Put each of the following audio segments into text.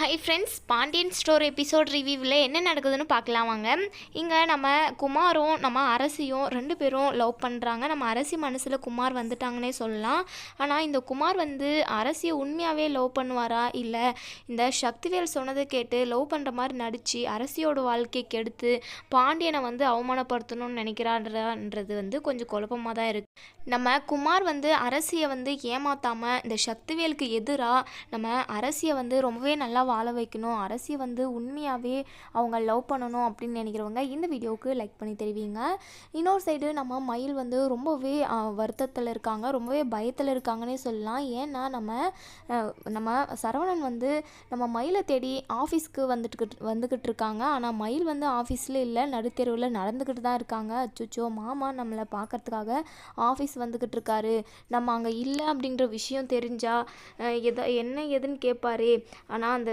Hi friends Pandian store episode ரிவ்யூவில் என்ன நடக்குதுன்னு பார்க்கலாம் வாங்க. இங்கே நம்ம குமாரும் நம்ம அரசியும் ரெண்டு பேரும் லவ் பண்ணுறாங்க நம்ம அரசி மனசில் குமார் வந்துட்டாங்கன்னே சொல்லலாம். ஆனால் இந்த குமார் வந்து அரசியை உண்மையாகவே லவ் பண்ணுவாரா? இல்லை இந்த சக்திவேல் சொன்னதை கேட்டு லவ் பண்ணுற மாதிரி நடித்து அரசியோட வாழ்க்கையை கெடுத்து பாண்டியனை வந்து அவமானப்படுத்தணும்னு நினைக்கிறான்றது வந்து கொஞ்சம் குழப்பமாக தான் இருக்குது நம்ம குமார் வந்து அரசியை வந்து ஏமாத்தாமல் இந்த சக்திவேலுக்கு எதிராக நம்ம அரசியை வந்து ரொம்பவே நல்லா வாழ வைக்கணும். அரசியை வந்து உண்மையாகவே அவங்க லவ் பண்ணணும் அப்படின்னு நினைக்கிறவங்க இந்த வீடியோவுக்கு லைக் பண்ணி தெரிவிங்க. இன்னொரு சைடு நம்ம மயில் வந்து ரொம்பவே வருத்தத்தில் இருக்காங்க. ரொம்பவே பயத்தில் இருக்காங்கன்னே சொல்லலாம். ஏன்னா நம்ம நம்ம சரவணன் வந்து நம்ம மயிலை தேடி ஆஃபீஸ்க்கு வந்துட்டு வந்துக்கிட்டு இருக்காங்க. ஆனால் மயில் வந்து ஆஃபீஸில் இல்லை நடுத்தெருவில் நடந்துக்கிட்டு தான் இருக்காங்க. அச்சுச்சோ மாமா நம்மளை பார்க்கறதுக்காக ஆஃபீஸ் வந்துக்கிட்டு இருக்காரு நம்ம அங்கே இல்லை அப்படின்ற விஷயம் தெரிஞ்சா எதா என்ன ஏதுன்னு கேட்பாரு ஆனால் அந்த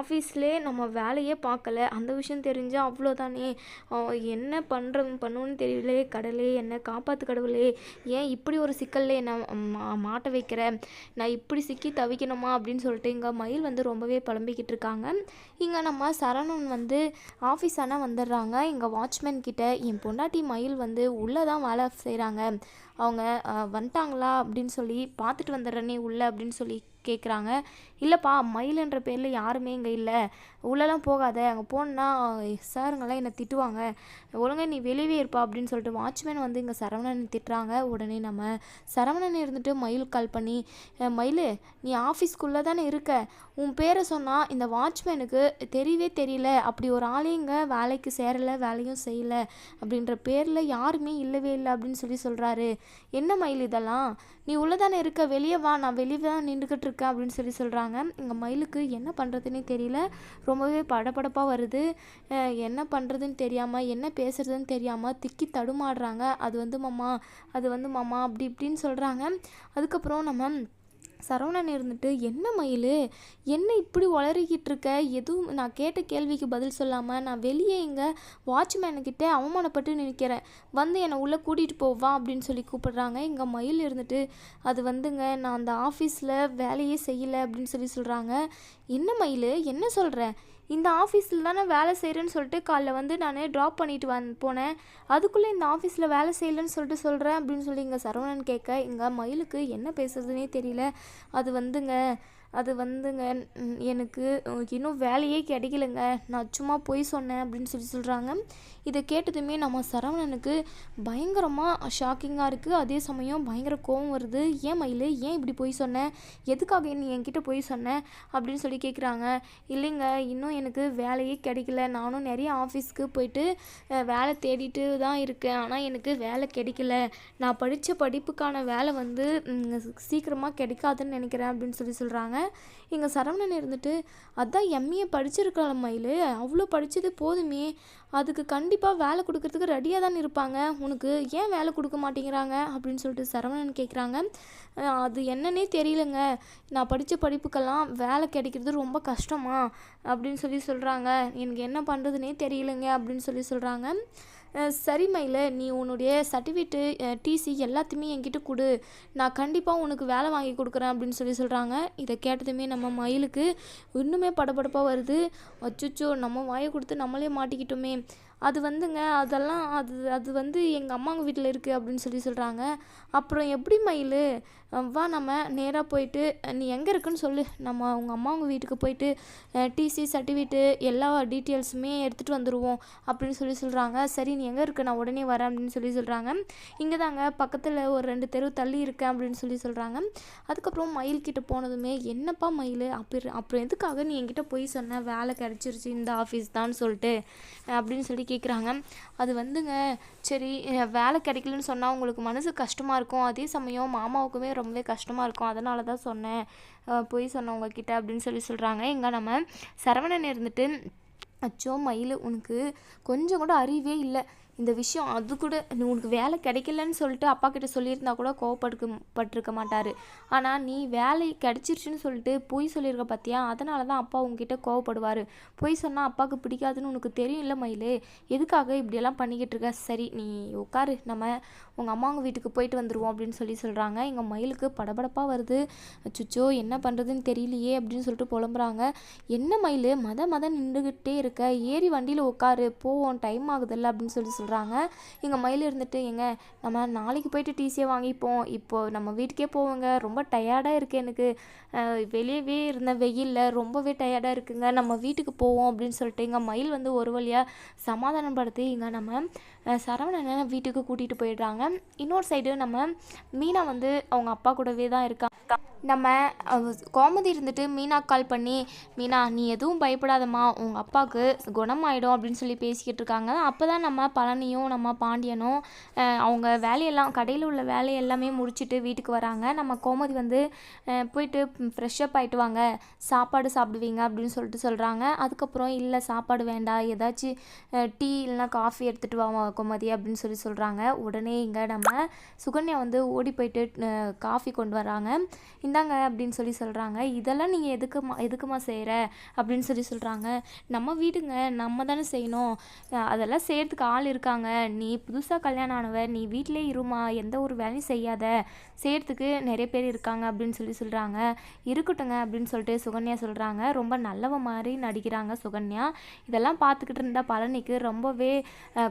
ஆஃபீஸ்லே நம்ம வேலையே பார்க்கல. அந்த விஷயம் தெரிஞ்சால் அவ்வளோதானே. என்ன பண்ணுற பண்ணுன்னு தெரியலே. கடலே என்னை காப்பாற்று கடவுளே. ஏன் இப்படி ஒரு சிக்கல்ல என்னை மா மாட்ட வைக்கிற? நான் இப்படி சிக்கி தவிக்கணுமா அப்படின்னு சொல்லிட்டு இங்கே மயில் வந்து ரொம்பவே புலம்பிக்கிட்டு இருக்காங்க இங்கே நம்ம சரவணன் வந்து ஆஃபீஸ் ஆனால் வந்துடுறாங்க. இங்கே வாட்ச்மேன் கிட்ட என் பொண்டாட்டி மயில் வந்து உள்ளே தான் வேலை செய்கிறாங்க அவங்க வந்துட்டாங்களா அப்படின்னு சொல்லி பார்த்துட்டு வந்துடுறேனே உள்ளே அப்படின்னு சொல்லி கேட்குறாங்க இல்லைப்பா மயிலுன்ற பேரில் யாருமே இங்கே இல்லை. உள்ளெல்லாம் போகாத. அங்கே போனால் சாருங்கெல்லாம் என்னை திட்டுவாங்க. ஒழுங்காக நீ வெளியவே இருப்பா அப்படின்னு சொல்லிட்டு வாட்ச்மேன் வந்து இங்கே சரவணன் திட்டுறாங்க. உடனே நம்ம சரவணன் இருந்துட்டு மயில் கால் பண்ணி மயில் மயிலு நீ ஆஃபீஸ்க்குள்ளே தானே இருக்க? உன் பேரை சொன்னால் இந்த வாட்ச்மேனுக்கு தெரியவே தெரியல. அப்படி ஒரு ஆளையும் இங்கே வேலைக்கு சேரலை வேலையும் செய்யலை. அப்படின்ற பேரில் யாருமே இல்லவே இல்லை அப்படின்னு சொல்லி சொல்கிறாரு என்ன மயில் இதெல்லாம்? நீ உள்ளே தானே இருக்க. வெளியே வா. நான் வெளியே தான் நின்றுக்கிட்டு இருக்கேன் அப்படின்னு சொல்லி சொல்கிறாங்க இங்கே மயிலுக்கு என்ன பண்ணுறதுனே தெரியல. ரொம்பவே படபடப்பாக வருது. என்ன பண்ணுறதுன்னு தெரியாமல் என்ன பேசுறதுன்னு தெரியாமல் திக்கி தடுமாடுறாங்க அது வந்து மாமா அது வந்து மாமா அப்படி இப்படின்னு சொல்கிறாங்க அதுக்கப்புறம் நம்ம சரவணன் இருந்துட்டு என்ன மயில்? என்ன இப்படி வளரிக்கிட்டு இருக்க எதுவும் நான் கேட்ட கேள்விக்கு பதில் சொல்லாமல் நான் வெளியே இங்கே வாட்ச்மேனுக்கிட்ட அவமானப்பட்டு நிற்கிறேன் வந்து என்னை உள்ளே கூட்டிகிட்டு போவா அப்படின்னு சொல்லி கூப்பிடுறாங்க. இங்கே மயில் இருந்துட்டு அது வந்துங்க நான் அந்த ஆஃபீஸில் வேலையே செய்யலை அப்படின்னு சொல்லி சொல்கிறாங்க என்ன மயில்? என்ன சொல்கிற இந்த ஆஃபீஸில் தானே வேலை செய்கிறேன்னு சொல்லிட்டு காலைல வந்து நான் ட்ராப் பண்ணிட்டு வந் போனேன். அதுக்குள்ளே இந்த ஆஃபீஸில் வேலை செய்யலைன்னு சொல்லிட்டு சொல்கிறேன் அப்படின்னு சொல்லி இங்கே சரவணன் கேட்க இங்கே மயிலுக்கு என்ன பேசுறதுனே தெரியல. அது வந்துங்க அது வந்துங்க எனக்கு இன்னும் வேலையே கிடைக்கலங்க. நான் சும்மா போய் சொன்னேன் அப்படின்னு சொல்லி சொல்கிறாங்க இதை கேட்டதுமே நம்ம சரவணனுக்கு பயங்கரமாக ஷாக்கிங்காக இருக்குது அதே சமயம் பயங்கர கோவம் வருது. ஏன் மயில் ஏன் இப்படி போய் சொன்னேன் எதுக்காக நீ என்கிட்ட போய் சொன்னேன் அப்படின்னு சொல்லி கேட்குறாங்க இல்லைங்க இன்னும் எனக்கு வேலையே கிடைக்கல. நானும் நிறைய ஆஃபீஸ்க்கு போயிட்டு வேலை தேடிட்டு தான் இருக்கேன். ஆனால் எனக்கு வேலை கிடைக்கல. நான் படித்த படிப்புக்கான வேலை வந்து சீக்கிரமாக கிடைக்காதுன்னு நினைக்கிறேன் அப்படின்னு சொல்லி சொல்கிறாங்க எங்கள் சரவணன் இருந்துட்டு அதான் எம்ஏ படிச்சிருக்கலாம் மயில். அவ்வளோ படித்தது போதுமே. அதுக்கு கண்டிப்பாக வேலை கொடுக்கறதுக்கு ரெடியாக தான் இருப்பாங்க. உனக்கு ஏன் வேலை கொடுக்க மாட்டேங்கிறாங்க? அப்படின்னு சொல்லிட்டு சரவணன் கேட்குறாங்க அது என்னன்னே தெரியலங்க. நான் படித்த படிப்புக்கெல்லாம் வேலை கிடைக்கிறது ரொம்ப கஷ்டமா? அப்படின்னு சொல்லி சொல்கிறாங்க எனக்கு என்ன பண்ணுறதுனே தெரியலங்க. அப்படின்னு சொல்லி சொல்கிறாங்க அஹ் சரி நீ உன்னுடைய சர்டிஃபிகேட்டு டிசி எல்லாத்தையுமே என்கிட்ட கொடு. நான் கண்டிப்பாக உனக்கு வேலை வாங்கி கொடுக்குறேன் அப்படின்னு சொல்லி சொல்கிறாங்க இதை கேட்டதுமே நம்ம மயிலுக்கு இன்னுமே படபடப்பாக வருது. அச்சுச்சோ நம்ம வாயை கொடுத்து நம்மளே மாட்டிக்கிட்டோமே. அது வந்துங்க அதெல்லாம் அது அது வந்து எங்கள் அம்மாங்க வீட்டில் இருக்குது அப்படின்னு சொல்லி சொல்கிறாங்க அப்புறம் எப்படி மயில்? வா நம்ம நேராக போயிட்டு நீ எங்கே இருக்குன்னு சொல்லு. நம்ம உங்கள் அம்மாங்க வீட்டுக்கு போயிட்டு டிசி சர்டிஃபிகேட்டு எல்லா டீட்டெயில்ஸுமே எடுத்துகிட்டு வந்துடுவோம் அப்படின்னு சொல்லி சொல்கிறாங்க சரி நீ எங்கே இருக்க? நான் உடனே வரேன் அப்படின்னு சொல்லி சொல்கிறாங்க இங்கே தாங்க பக்கத்தில் ஒரு ரெண்டு தெரு தள்ளி இருக்கேன் அப்படின்னு சொல்லி சொல்கிறாங்க அதுக்கப்புறம் மயில்கிட்ட போனதுமே என்னப்பா மயில்? அப்படி அப்புறம் எதுக்காக நீ என்கிட்ட போய் சொன்ன? வேலை கிடச்சிருச்சு இந்த ஆஃபீஸ் தான் சொல்லிட்டு அப்படின்னு சொல்லி கேட்குறாங்க அது வந்துங்க சரி வேலை கிடைக்கலன்னு சொன்னால் உங்களுக்கு மனசு கஷ்டமாக இருக்கும். அதே சமயம் மாமாவுக்குமே ரொம்பவே கஷ்டமாக இருக்கும். அதனால தான் சொன்னேன். போய் சொன்னவங்க சொன்னேன் அப்படின்னு சொல்லி சொல்கிறாங்க இங்கே நம்ம சரவணன் இருந்துட்டு அச்சோ மயில் உனக்கு கொஞ்சம் கூட அறிவே இல்லை. இந்த விஷயம் அது கூட நீ உனக்கு வேலை கிடைக்கலன்னு சொல்லிட்டு அப்பா கிட்ட சொல்லியிருந்தா கூட கோவப்பட்டு பட்டிருக்க மாட்டார். ஆனால் நீ வேலை கிடைச்சிருச்சுன்னு சொல்லிட்டு பொய் சொல்லியிருக்க பார்த்தியா அதனால தான் அப்பா உங்ககிட்ட கோவப்படுவார். பொய் சொன்னால் அப்பாவுக்கு பிடிக்காதுன்னு உனக்கு தெரியும்ல மயிலு? எதுக்காக இப்படியெல்லாம் பண்ணிக்கிட்டு இருக்க? சரி நீ உட்காரு நம்ம உங்கள் அம்மாங்க வீட்டுக்கு போயிட்டு வந்துடுவோம் அப்படின்னு சொல்லி சொல்கிறாங்க எங்கள் மயிலுக்கு படபடப்பாக வருது. சுச்சோ என்ன பண்ணுறதுன்னு தெரியலையே அப்படின்னு சொல்லிட்டு புலம்புறாங்க. என்ன மயில்? மத மத நின்றுக்கிட்டே இருக்க. ஏறி வண்டியில் உட்காரு போவோம் டைம் ஆகுதில்ல அப்படின்னு சொல்லி சொல்கிறாங்க எங்கள் மயில் இருந்துட்டு எங்க நம்ம நாளைக்கு போயிட்டு டிசியை வாங்கிப்போம். இப்போது நம்ம வீட்டுக்கே போவோங்க. ரொம்ப டயர்டாக இருக்குது எனக்கு. வெளியவே இருந்த வெயிலில் ரொம்பவே டயர்டாக இருக்குங்க. நம்ம வீட்டுக்கு போவோம். அப்படின்னு சொல்லிட்டு எங்கள் மயில் வந்து ஒரு வழியாக சமாதானப்படுத்தி இங்கே நம்ம அஹ் சரவணனை வீட்டுக்கு கூட்டிகிட்டு போயிடுறாங்க. இன்னொரு சைடு நம்ம மீனா வந்து அவங்க அப்பா கூடவே தான் இருக்கா. நம்ம கோமதி இருந்துட்டு மீனா கால் பண்ணி மீனா நீ எதுவும் பயப்படாதம்மா. உங்கள் அப்பாவுக்கு குணமாயிடும். அப்படின்னு சொல்லி பேசிக்கிட்டு இருக்காங்க. அப்போ தான் நம்ம பல பழனியும் நம்ம பாண்டியனும் அவங்க வேலையெல்லாம் கடையில் உள்ள வேலை எல்லாமே முடிச்சுட்டு வீட்டுக்கு வராங்க. நம்ம கோமதி வந்து போயிட்டு ஃப்ரெஷ்ஷப் ஆகிட்டு வாங்க சாப்பாடு சாப்பிடுவீங்க அப்படின்னு சொல்லிட்டு சொல்கிறாங்க அதுக்கப்புறம் இல்லை சாப்பாடு வேண்டாம். ஏதாச்சும் டீ இல்லைனா காஃபி எடுத்துகிட்டு வா கோமதி அப்படின்னு சொல்லி சொல்கிறாங்க உடனே இங்கே நம்ம சுகன்யா வந்து ஓடி போயிட்டு காஃபி கொண்டு வராங்க. இந்தாங்க அப்படின்னு சொல்லி சொல்கிறாங்க இதெல்லாம் நீங்கள் எதுக்குமா எதுக்குமா செய்கிற அப்படின்னு சொல்லி சொல்கிறாங்க நம்ம வீடுங்க நம்ம தானே செய்யணும். அதெல்லாம் செய்கிறதுக்கு ஆள் இருக்காங்க. நீ புதுசாக கல்யாணம் ஆனவ நீ வீட்டிலே இருமா எந்த ஒரு வேலையும் செய்யாத. செய்கிறதுக்கு நிறைய பேர் இருக்காங்க அப்படின்னு சொல்லி சொல்கிறாங்க இருக்கட்டுங்க அப்படின்னு சொல்லிட்டு சுகன்யா சொல்கிறாங்க ரொம்ப நல்லவ மாதிரி நடிக்கிறாங்க சுகன்யா. இதெல்லாம் பார்த்துக்கிட்டு இருந்தால் பழனிக்கு ரொம்பவே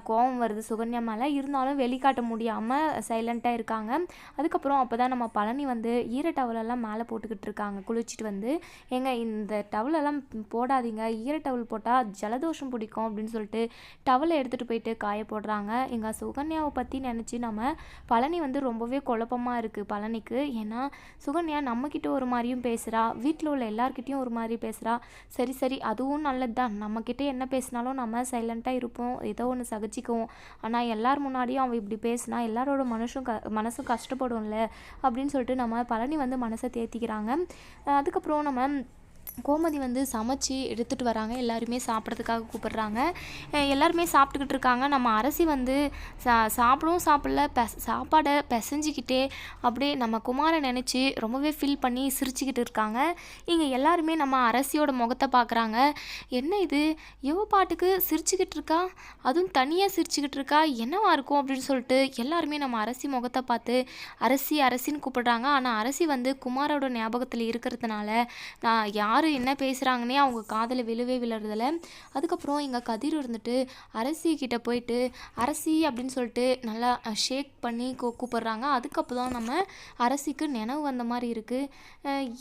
கோபம் கோவம் வருது சுகன்யா மேலே. இருந்தாலும் வெளிக்காட்ட முடியாமல் சைலண்ட்டாக இருக்காங்க. அதுக்கப்புறம் அப்போ தான் நம்ம பழனி வந்து ஈர டவலெல்லாம் மேலே போட்டுக்கிட்டு இருக்காங்க. குளிச்சுட்டு வந்து ஏங்க இந்த டவலெல்லாம் போடாதீங்க. ஈர டவுல் போட்டால் ஜலதோஷம் பிடிக்கும் அப்படின்னு சொல்லிட்டு டவலை எடுத்துகிட்டு போயிட்டு காய போடுறாங்க. எங்கள் சுகன்யாவை பற்றி நினச்சி நம்ம பழனி வந்து ரொம்பவே குழப்பமாக இருக்குது பழனிக்கு. ஏன்னா சுகன்யா நம்மக்கிட்ட ஒரு மாதிரியும் பேசுகிறா வீட்டில் உள்ள எல்லார்கிட்டயும் ஒரு மாதிரி பேசுகிறா சரி சரி அதுவும் நல்லது தான் நம்மக்கிட்ட என்ன பேசினாலும் நம்ம சைலண்ட்டாக இருப்போம். ஏதோ ஒன்று சகிச்சிக்குவோம். ஆனால் எல்லார் முன்னாடியும் அவன் இப்படி பேசினா எல்லாரோட மனுஷும் க மனசும் கஷ்டப்படும்ல அப்படின்னு சொல்லிட்டு நம்ம பழனி வந்து மனசை தேத்திக்கிறாங்க. அதுக்கப்புறம் நம்ம கோமதி வந்து சமைச்சு எடுத்துகிட்டு வராங்க. எல்லாருமே சாப்பிட்றதுக்காக கூப்பிடுறாங்க. எல்லாருமே சாப்பிட்டுக்கிட்டு இருக்காங்க. நம்ம அரசி வந்து சா சாப்பிடவும் சாப்பிடல. பெச சாப்பாடை பிசைஞ்சிக்கிட்டே அப்படியே நம்ம குமாரை நினச்சி ரொம்பவே ஃபீல் பண்ணி சிரிச்சுக்கிட்டு இருக்காங்க. இங்கே எல்லாருமே நம்ம அரசியோட முகத்தை பார்க்குறாங்க என்ன இது? இவ பாட்டுக்கு சிரிச்சுக்கிட்டு இருக்கா? அதுவும் தனியாக சிரிச்சுக்கிட்டு இருக்கா? என்னவா இருக்கும் அப்படின்னு சொல்லிட்டு எல்லாருமே நம்ம அரசி முகத்தை பார்த்து அரசி அரசின்னு கூப்பிடுறாங்க. ஆனால் அரசி வந்து குமாரோட ஞாபகத்தில் இருக்கிறதுனால நான் யார் என்ன பேசுகிறாங்கன்னே அவங்க காதில் விழுவே விழுறதில்ல. அதுக்கப்புறம் எங்கள் கதிர் இருந்துட்டு அரசி கிட்டே போயிட்டு அரசி அப்படின்னு சொல்லிட்டு நல்லா ஷேக் பண்ணி கூப்பிட்றாங்க கூப்பிடுறாங்க. அதுக்கப்புறம் தான் நம்ம அரசிக்கு நினைவு வந்த மாதிரி இருக்குது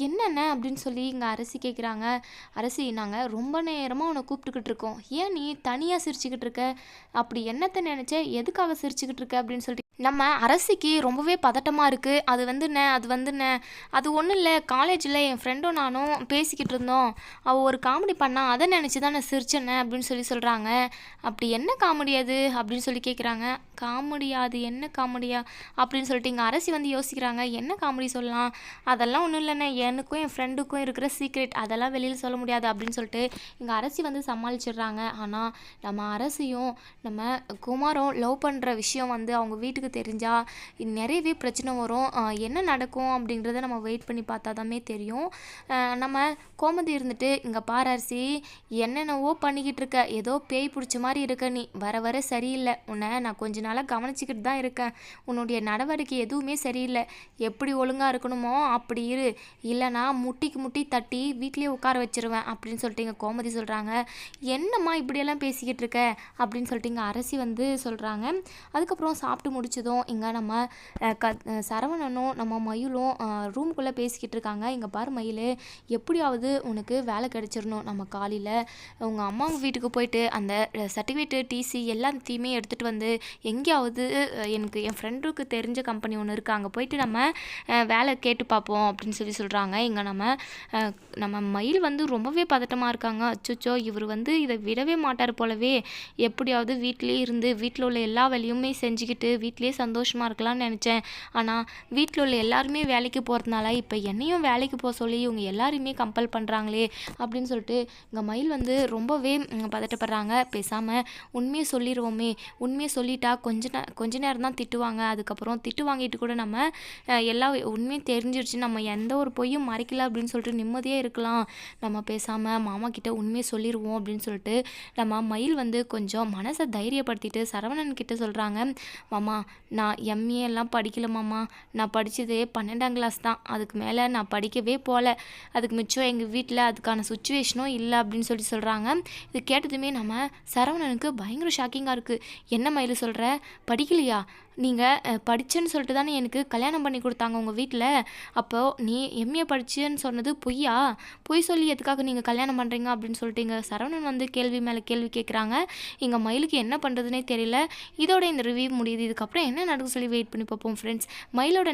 என்னென்ன அப்படின்னு சொல்லி இங்கே அரசி கேட்குறாங்க அரசி நாங்கள் ரொம்ப நேரமாக உன்னை கூப்பிட்டுக்கிட்டு இருக்கோம். ஏன் நீ தனியாக சிரிச்சுக்கிட்டு இருக்க? அப்படி என்னத்தை நினச்ச? எதுக்காக சிரிச்சுக்கிட்டு இருக்க? அப்படின்னு சொல்லிட்டு. நம்ம அரசிக்கு ரொம்பவே பதட்டமாக இருக்குது அது வந்துண்ணே அது வந்துண்ணே அது ஒன்றும் இல்லை. காலேஜில் என் ஃப்ரெண்டும் நானும் பேசிக்கிட்டு இருந்தோம். அவள் ஒரு காமெடி பண்ணா அதை நினச்சி தான் நான் சிரிச்சேனே அப்படின்னு சொல்லி சொல்கிறாங்க அப்படி என்ன காமெடி அது? அப்படின்னு சொல்லி கேட்குறாங்க காமெடியா அது என்ன காமெடியா அப்படின்னு சொல்லிட்டு இங்கே அரசி வந்து யோசிக்கிறாங்க. என்ன காமெடி சொல்லலாம்? அதெல்லாம் ஒன்றும் இல்லைண்ணே. எனக்கும் என் ஃப்ரெண்டுக்கும் இருக்கிற சீக்ரெட் அதெல்லாம் வெளியில் சொல்ல முடியாது அப்படின்னு சொல்லிட்டு இங்கே அரசி வந்து சமாளிச்சிடுறாங்க. ஆனால் நம்ம அரசியும் நம்ம குமாரும் லவ் பண்ணுற விஷயம் வந்து அவங்க வீட்டுக்கு தெரிஞ்சால் நிறையவே பிரச்சனை வரும். என்ன நடக்கும் அப்படின்றத நம்ம வெயிட் பண்ணி பார்த்தாதாமே தெரியும். நம்ம கோமதி இருந்துட்டு இங்கே பாரரிசி என்னென்னவோ பண்ணிக்கிட்டு இருக்க. ஏதோ பேய் பிடிச்ச மாதிரி இருக்க நீ. வர வர சரியில்லை. உன்னை நான் கொஞ்ச நாளாக கவனிச்சிக்கிட்டு தான் இருக்கேன். உன்னுடைய நடவடிக்கை எதுவுமே சரியில்லை. எப்படி ஒழுங்காக இருக்கணுமோ அப்படி இரு. இல்லைனா முட்டிக்கு முட்டி தட்டி வீட்லேயே உட்கார வச்சிருவேன். அப்படின்னு சொல்லிட்டு இங்கே கோமதி சொல்கிறாங்க என்னம்மா இப்படியெல்லாம் பேசிக்கிட்டு இருக்க? அப்படின்னு சொல்லிட்டு இங்கே அரசி வந்து சொல்கிறாங்க அதுக்கப்புறம் சாப்பிட்டு முடிச்சதும் இங்கே நம்ம க சரவணனும் நம்ம மயிலும் ரூம்குள்ளே பேசிக்கிட்டு இருக்காங்க. இங்கே பாரு மயில் எப்படியாவது உனக்கு வேலை கிடச்சிடணும். நம்ம காலையில் உங்கள் அம்மா வீட்டுக்கு போயிட்டு அந்த சர்டிஃபிகேட்டு டிசி எல்லாத்தையுமே எடுத்துகிட்டு வந்து எங்கேயாவது எனக்கு என் ஃப்ரெண்டுக்கு தெரிஞ்ச கம்பெனி ஒன்று இருக்குது அங்கே போயிட்டு நம்ம வேலை கேட்டு பார்ப்போம் அப்படின்னு சொல்லி சொல்கிறாங்க இங்கே நம்ம நம்ம மயில் வந்து ரொம்பவே பதட்டமாக இருக்காங்க. அச்சோச்சோ இவர் வந்து இதை விடவே மாட்டார் போலவே. எப்படியாவது வீட்டிலே இருந்து வீட்டில் உள்ள எல்லா வேலையுமே செஞ்சுக்கிட்டு வீட்டிலே சந்தோஷமாக இருக்கலாம்னு நினச்சேன். ஆனால் வீட்டில் உள்ள எல்லாருமே வேலைக்கு போகிறதுனால இப்போ என்னையும் வேலைக்கு போக சொல்லி இவங்க எல்லாருமே கம்பல் பண்ணுறாங்களே அப்படின்னு சொல்லிட்டு இங்கே மயில் வந்து ரொம்பவே பதட்டப்படுறாங்க. பேசாமல் உண்மையை சொல்லிடுவோமே உண்மையை சொல்லிட்டா கொஞ்ச நே கொஞ்ச நேரம் தான் திட்டுவாங்க. அதுக்கப்புறம் திட்டு வாங்கிட்டு கூட நம்ம எல்லா உண்மையும் தெரிஞ்சிருச்சு. நம்ம எந்த ஒரு பொய்யும் மறைக்கல அப்படின்னு சொல்லிட்டு நிம்மதியாக இருக்கலாம். நம்ம பேசாமல் மாமா கிட்ட உண்மையை சொல்லிடுவோம் அப்படின்னு சொல்லிட்டு நம்ம மயில் வந்து கொஞ்சம் மனசை தைரியப்படுத்திட்டு சரவணன் கிட்ட சொல்கிறாங்க மாமா நான் எம்ஏ எல்லாம் படிக்கல மாமா. நான் படித்ததே பன்னெண்டாம் கிளாஸ் தான். அதுக்கு மேலே நான் படிக்கவே போகல அதுக்கு மிச்சம் எங்கள் வீட்டில் அதுக்கான சுச்சுவேஷனும் இல்லை அப்படின்னு சொல்லி சொல்கிறாங்க. இது கேட்டதுமே நம்ம சரவணனுக்கு பயங்கர ஷாக்கிங்காக இருக்குது. என்ன மயில் சொல்கிற? படிக்கலையா? நீங்கள் படிச்சேன்னு சொல்லிட்டு தானே எனக்கு கல்யாணம் பண்ணி கொடுத்தாங்க உங்கள் வீட்டில். அப்போது நீ எம்ஏ படிச்சேன்னு சொன்னது பொய்யா? பொய் சொல்லி எதுக்காக நீங்கள் கல்யாணம் பண்ணுறீங்க அப்படின்னு சொல்லிட்டு இங்கே சரவணன் வந்து கேள்வி மேலே கேள்வி கேட்குறாங்க. இங்கே மயிலுக்கு என்ன பண்ணுறதுனே தெரியல. இதோட இந்த ரிவ்யூ முடியுது. இதுக்கப்புறம் என்ன நடக்கும் சொல்லி வெயிட் பண்ணி பார்ப்போம் ஃப்ரெண்ட்ஸ் மயிலோட